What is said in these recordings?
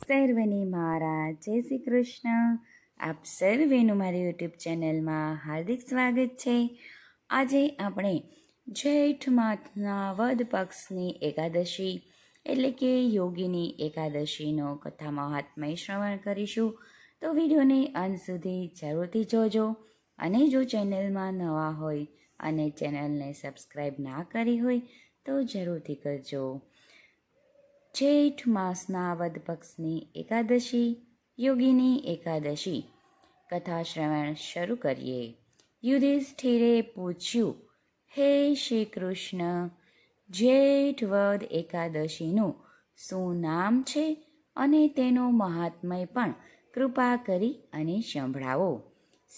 સર્વને મારા. જય શ્રી કૃષ્ણ. આપ સર્વેનું મારી યુટ્યુબ ચેનલમાં હાર્દિક સ્વાગત છે. આજે આપણે જેઠ માથના વદ પક્ષની એકાદશી, એટલે કે યોગીની એકાદશીનો કથા મહાત્મય શ્રવણ કરીશું. તો વિડીયોને અંત સુધી જરૂરથી જોજો અને જો ચેનલમાં નવા હોય અને ચેનલને સબસ્ક્રાઈબ ના કરી હોય તો જરૂરથી કરજો. જેઠ માસના વદ પક્ષની એકાદશી યોગીની એકાદશી કથા શ્રવણ શરૂ કરીએ યુધિષ્ઠિરે પૂછ્યું હે શ્રી કૃષ્ણ જેઠ વદ એકાદશીનું શું નામ છે અને તેનો મહાત્મય પણ કૃપા કરી અને સંભળાવો.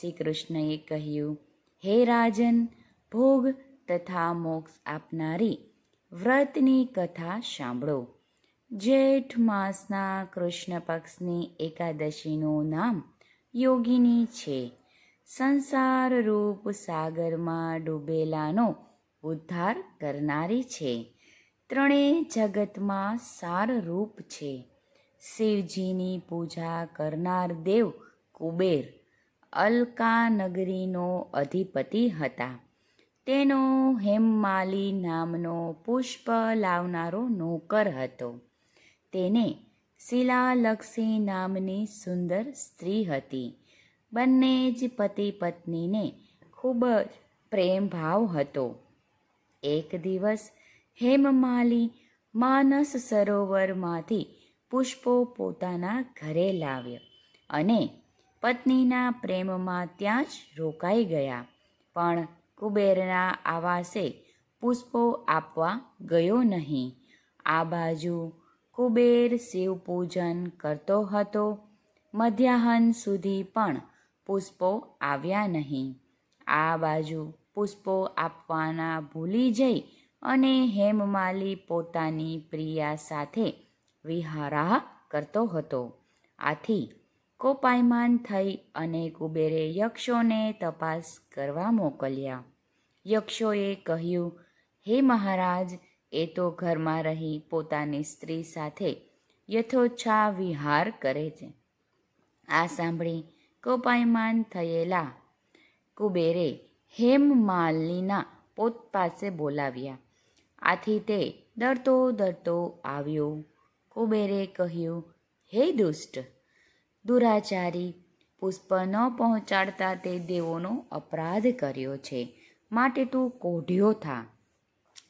શ્રી કૃષ્ણએ કહ્યું, હે રાજન, ભોગ તથા મોક્ષ આપનારી વ્રતની કથા સાંભળો. જેઠ માસના કૃષ્ણ પક્ષની એકાદશીનું નામ યોગિની છે. સંસાર રૂપ સાગરમાં ડૂબેલાનો ઉદ્ધાર કરનારી છે. ત્રણેય જગતમાં સાર રૂપ છે. શિવજીની પૂજા કરનાર દેવ કુબેર અલકા નગરીનો અધિપતિ હતા. તેનો હેમમાલી નામનો પુષ્પ લાવનારો નોકર હતો. તેને શિલાલક્ષી નામની સુંદર સ્ત્રી હતી. બંને જ પતિ પત્નીને ખૂબ જ પ્રેમ ભાવ હતો. એક દિવસ હેમમાલી માનસ સરોવરમાંથી પુષ્પો પોતાના ઘરે લાવ્યા અને પત્નીના પ્રેમમાં ત્યાં જ રોકાઈ ગયા. પણ કુબેરના આવાસે પુષ્પો આપવા ગયો નહીં. આ બાજુ કુબેર શિવ પૂજન કરતો હતો. મધ્યાહન સુધી પણ પુષ્પો આવ્યા નહીં. આ બાજુ પુષ્પો આપવાના ભૂલી જઈ અને હેમમાલી પોતાની પ્રિયા સાથે વિહારાહ કરતો હતો. આથી કોપાયમાન થઈ અને કુબેરે યક્ષોને તપાસ કરવા મોકલ્યા. યક્ષોએ કહ્યું, હે મહારાજ એ તો ઘરમાં રહી પોતાની સ્ત્રી સાથે યથોચ્છા વિહાર કરે છે. આ સાંભળી કોપાયમાન થયેલા કુબેરે હેમમાલિના પોત પાસે બોલાવ્યા. આથી તે ડરતો ડરતો આવ્યો. કુબેરે કહ્યું, હે દુષ્ટ, દુરાચારી પુષ્પ ન પહોંચાડતા તે દેવોનો અપરાધ કર્યો છે. માટે તું કોઢ્યો થા.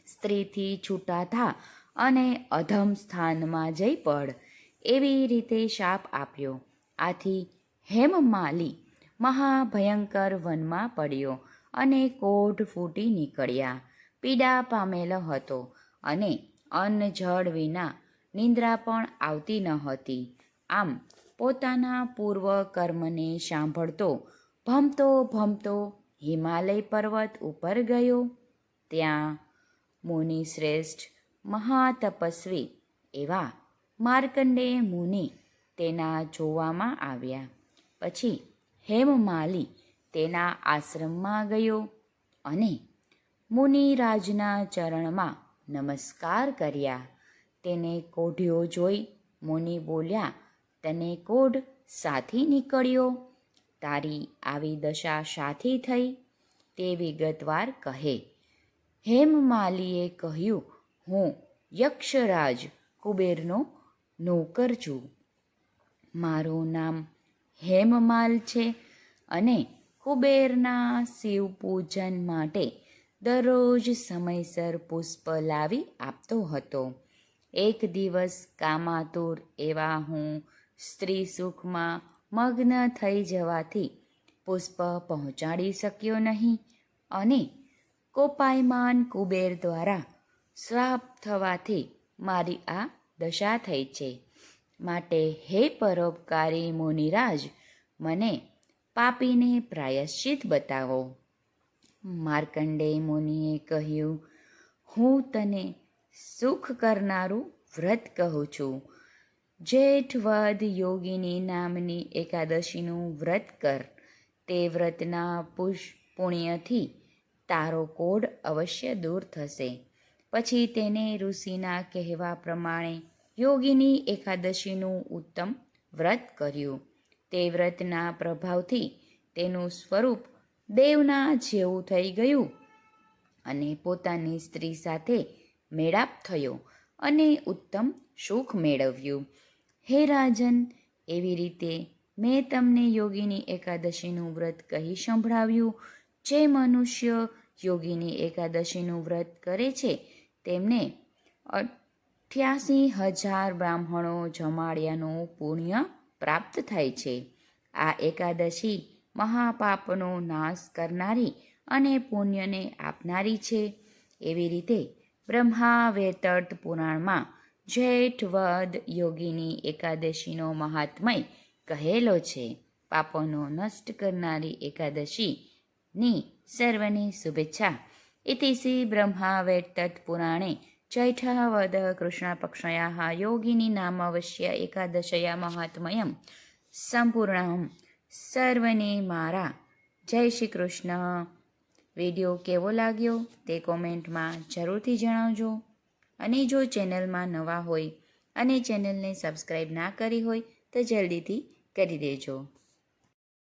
સ્ત્રીથી છૂટા થા અને અધમ સ્થાનમાં જઈ પડ. એવી રીતે શાપ આપ્યો. આથી હેમમાલી મહાભયંકર વનમાં પડ્યો અને કોઢ ફૂટી નીકળ્યા. પીડા પામેલો હતો અને અન્ન જળ વિના નિંદ્રા પણ આવતી ન હતી. આમ પોતાના પૂર્વ કર્મને સાંભળતો ભમતો ભમતો હિમાલય પર્વત ઉપર ગયો. ત્યાં મુનિ શ્રેષ્ઠ મહાતપસ્વી એવા માર્કંડેય મુનિ તેના જોવામાં આવ્યા. પછી હેમમાલી તેના આશ્રમમાં ગયો અને મુનિરાજના ચરણમાં નમસ્કાર કર્યા. તેને કોઢ્યો જોઈ મુનિ બોલ્યા, તને કોઢ સાથી નીકળ્યો? તારી આવી દશા સાથી થઈ? તે વિગતવાર કહે. હેમમાલીએ કહ્યું, હું યક્ષરાજ કુબેરનો નોકર છું. મારું નામ હેમમાલ છે અને કુબેરના શિવ પૂજન માટે દરરોજ સમયસર પુષ્પ લાવી આપતો હતો. એક દિવસ કામાતુર એવા હું સ્ત્રી સુખમાં મગ્ન થઈ જવાથી પુષ્પ પહોંચાડી શક્યો નહીં અને કોપાયમાન કુબેર દ્વારા શ્રાપ થવાથી મારી આ દશા થઈ છે. માટે હે પરોપકારી મુનિરાજ, મને પાપીને પ્રાયશ્ચિત બતાવો. માર્કંડેય મુનિએ કહ્યું, હું તને સુખ કરનારું વ્રત કહું છું. જેઠ વદ યોગિની નામની એકાદશીનું વ્રત કર. તે વ્રતના પુષ પુણ્યથી તારો કોડ અવશ્ય દૂર થશે. પછી તેને ઋષિના કહેવા પ્રમાણે યોગીની એકાદશીનું ઉત્તમ વ્રત કર્યું. તે વ્રતના પ્રભાવથી તેનું સ્વરૂપ દેવના જેવું થઈ ગયું અને પોતાની સ્ત્રી સાથે મેળાપ થયો અને ઉત્તમ સુખ મેળવ્યું. હે રાજન, એવી રીતે મેં તમને યોગીની એકાદશીનું વ્રત કહી સંભળાવ્યું, જે મનુષ્ય યોગીની એકાદશીનું વ્રત કરે છે. તેમને અઠ્યાસી હજાર બ્રાહ્મણો જમાડ્યાનું પુણ્ય પ્રાપ્ત થાય છે. આ એકાદશી મહાપાપનો નાશ કરનારી અને પુણ્યને આપનારી છે. એવી રીતે બ્રહ્મા વેતર્ત પુરાણમાં જેઠ વદ યોગીની એકાદશીનો મહાત્મય કહેલો છે. પાપોનો નષ્ટ કરનારી એકાદશીની સર્વની શુભેચ્છા. ઇતિ બ્રહ્મા વેતર્ત પુરાણે ચૈઠવદ કૃષ્ણપક્ષયા યોગિની નામવશ્ય એકાદશયા મહાત્મયમ. સંપૂર્ણ સર્વને મારા. જય શ્રી કૃષ્ણ. વીડિયો કેવો લાગ્યો તે કોમેન્ટમાં જરૂરથી જણાવજો. અને જો ચેનલમાં નવા હોય અને ચેનલને સબસ્ક્રાઈબ ના કરી હોય તો જલ્દીથી કરી દેજો.